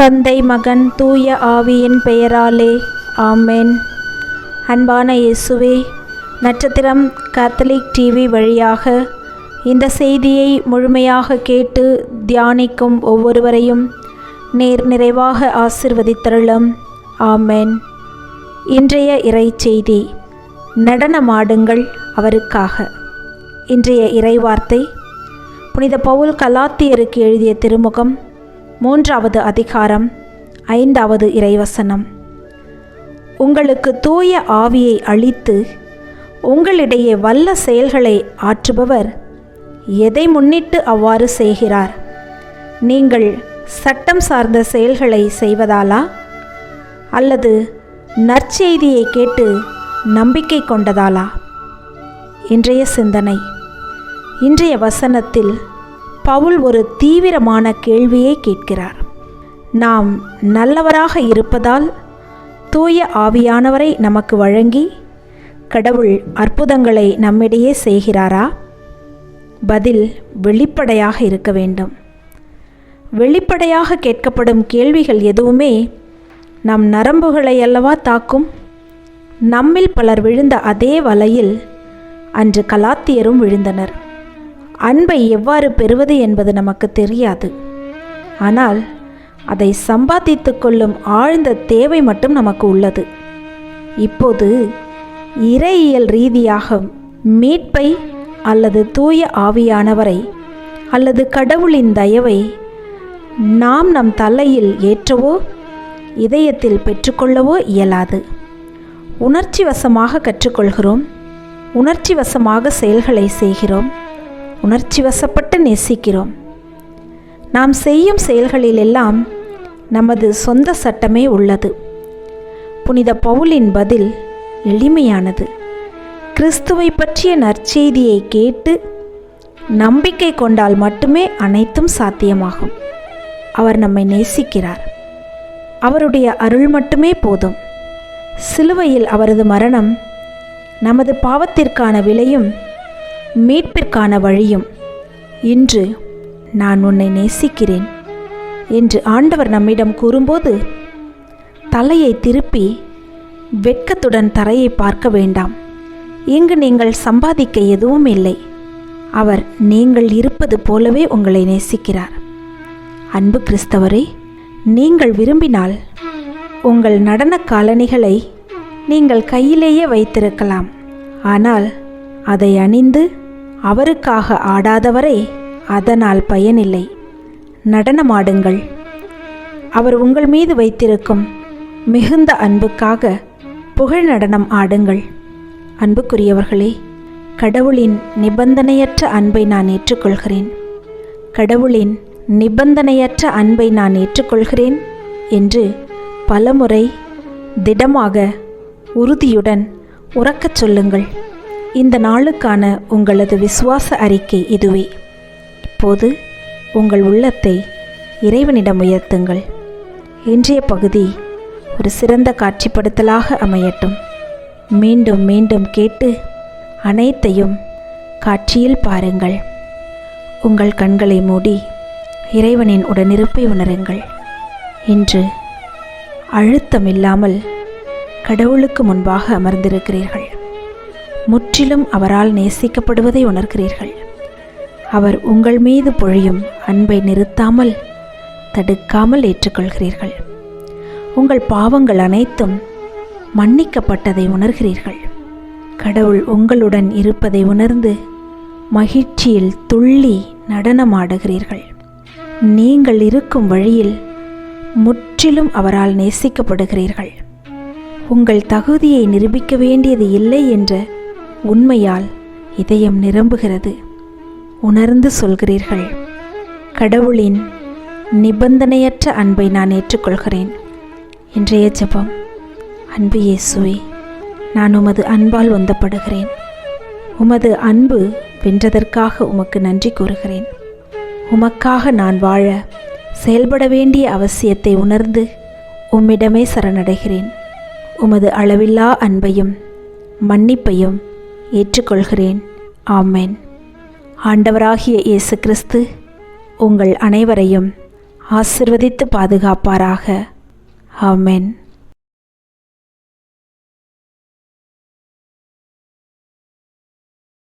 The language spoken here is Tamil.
தந்தை மகன் தூய ஆவியின் பெயராலே. ஆமென். அன்பான இயேசுவே நட்சத்திரம் கத்தலிக் டிவி வழியாக இந்த செய்தியை முழுமையாக கேட்டு தியானிக்கும் ஒவ்வொருவரையும் நேர் நிறைவாக ஆசிர்வதித்தருளும். ஆமென். இன்றைய இறை செய்தி நடனமாடுங்கள் அவருக்காக. இன்றைய இறைவார்த்தை புனித பவுல் கலாத்தியருக்கு எழுதிய திருமுகம் மூன்றாவது அதிகாரம் ஐந்தாவது இறைவசனம். உங்களுக்கு தூய ஆவியை அளித்து உங்களிடையே வல்ல செயல்களை ஆற்றுபவர் எதை முன்னிட்டு அவ்வாறு செய்கிறார்? நீங்கள் சட்டம் சார்ந்த செயல்களை செய்வதாலா? அல்லது நற்செய்தியை கேட்டு நம்பிக்கை கொண்டதாலா? இன்றைய சிந்தனை. இன்றைய வசனத்தில் பவுல் ஒரு தீவிரமான கேள்வியை கேட்கிறார். நாம் நல்லவராக இருப்பதால் தூய ஆவியானவரை நமக்கு வழங்கி கடவுள் அற்புதங்களை நம்மிடையே செய்கிறாரா? பதில் வெளிப்படையாக இருக்க வேண்டும். வெளிப்படையாக கேட்கப்படும் கேள்விகள் எதுவுமே நம் நரம்புகளை அல்லவா தாக்கும்? நம்மில் பலர் விழுந்த அதே வலையில் அன்று கலாத்தியரும் விழுந்தனர். அன்பை எவ்வாறு பெறுவது என்பது நமக்கு தெரியாது. ஆனால் அதை சம்பாதித்து கொள்ளும் ஆழ்ந்த தேவை மட்டும் நமக்கு உள்ளது. இப்போது இறையியல் ரீதியாக மீட்பை அல்லது தூய ஆவியானவரை அல்லது கடவுளின் தயவை நாம் நம் தலையில் ஏற்றவோ இதயத்தில் பெற்றுக்கொள்ளவோ இயலாது. உணர்ச்சி வசமாக கற்றுக்கொள்கிறோம் உணர்ச்சி வசமாக செயல்களை செய்கிறோம் உணர்ச்சி வசப்பட்டு நேசிக்கிறோம். நாம் செய்யும் செயல்களிலெல்லாம் நமது சொந்த சட்டமே உள்ளது. புனித பவுலின் பதில் எளிமையானது. கிறிஸ்துவை பற்றிய நற்செய்தியை கேட்டு நம்பிக்கை கொண்டால் மட்டுமே அனைத்தும் சாத்தியமாகும். அவர் நம்மை நேசிக்கிறார். அவருடைய அருள் மட்டுமே போதும். சிலுவையில் அவரது மரணம் நமது பாவத்திற்கான விலையும் மீட்பிற்கான வழியும். இன்று நான் உன்னை நேசிக்கிறேன் என்று ஆண்டவர் நம்மிடம் கூறும்போது தலையை திருப்பி வெட்கத்துடன் தரையை பார்க்க வேண்டாம். இங்கு நீங்கள் சம்பாதிக்க எதுவும் இல்லை. அவர் நீங்கள் இருப்பது போலவே உங்களை நேசிக்கிறார். அன்பு கிறிஸ்தவரே நீங்கள் விரும்பினால் உங்கள் நடன காலணிகளை நீங்கள் கையிலேயே வைத்திருக்கலாம். ஆனால் அதை அணிந்து அவருக்காக ஆடாதவரை அதனால் பயனில்லை. நடனமாடுங்கள். அவர் உங்கள் மீது வைத்திருக்கும் மிகுந்த அன்புக்காக புகழ் நடனம் ஆடுங்கள். அன்புக்குரியவர்களே கடவுளின் நிபந்தனையற்ற அன்பை நான் ஏற்றுக்கொள்கிறேன். கடவுளின் நிபந்தனையற்ற அன்பை நான் ஏற்றுக்கொள்கிறேன் என்று பலமுறை திடமாக உறுதியுடன் உறக்கச் சொல்லுங்கள். இந்த நாளுக்கான உங்களது விசுவாச அறிக்கை இதுவே. இப்போது உங்கள் உள்ளத்தை இறைவனிடம் உயர்த்துங்கள். இன்றைய பகுதி ஒரு சிறந்த காட்சிப்படுத்தலாக அமையட்டும். மீண்டும் மீண்டும் கேட்டு அனைத்தையும் காட்சியில் பாருங்கள். உங்கள் கண்களை மூடி இறைவனின் உடனிருப்பை உணருங்கள். இன்று அழுத்தம் இல்லாமல் கடவுளுக்கு முன்பாக அமர்ந்திருக்கிறீர்கள். முற்றிலும் அவரால் நேசிக்கப்படுவதை உணர்கிறீர்கள். அவர் உங்கள் மீது பொழியும் அன்பை நிறுத்தாமல் தடுக்காமல் ஏற்றுக்கொள்கிறீர்கள். உங்கள் பாவங்கள் அனைத்தும் மன்னிக்கப்பட்டதை உணர்கிறீர்கள். கடவுள் உங்களுடன் இருப்பதை உணர்ந்து மகிழ்ச்சியில் துள்ளி நடனமாடுகிறீர்கள். நீங்கள் இருக்கும் வழியில் முற்றிலும் அவரால் நேசிக்கப்படுகிறீர்கள். உங்கள் தகுதியை நிரூபிக்க வேண்டியது இல்லை என்ற உண்மையால் இதயம் நிரம்புகிறது. உணர்ந்து சொல்கிறீர்கள் கடவுளின் நிபந்தனையற்ற அன்பை நான் ஏற்றுக்கொள்கிறேன். இன்றைய ஜெபம். அன்பு இயேசுவே நான் உமது அன்பால் வந்தப்படுகிறேன். உமது அன்பு வென்றதற்காக உமக்கு நன்றி கூறுகிறேன். உமக்காக நான் வாழ செயல்பட வேண்டிய அவசியத்தை உணர்ந்து உம்மிடமே சரணடைகிறேன். உமது அளவில்லா அன்பையும் மன்னிப்பையும் ஏற்றுக்கொள்கிறேன். ஆமென். ஆண்டவராகிய இயேசு கிறிஸ்து உங்கள் அனைவரையும் ஆசிர்வதித்து பாதுகாப்பாராக. ஆமென்.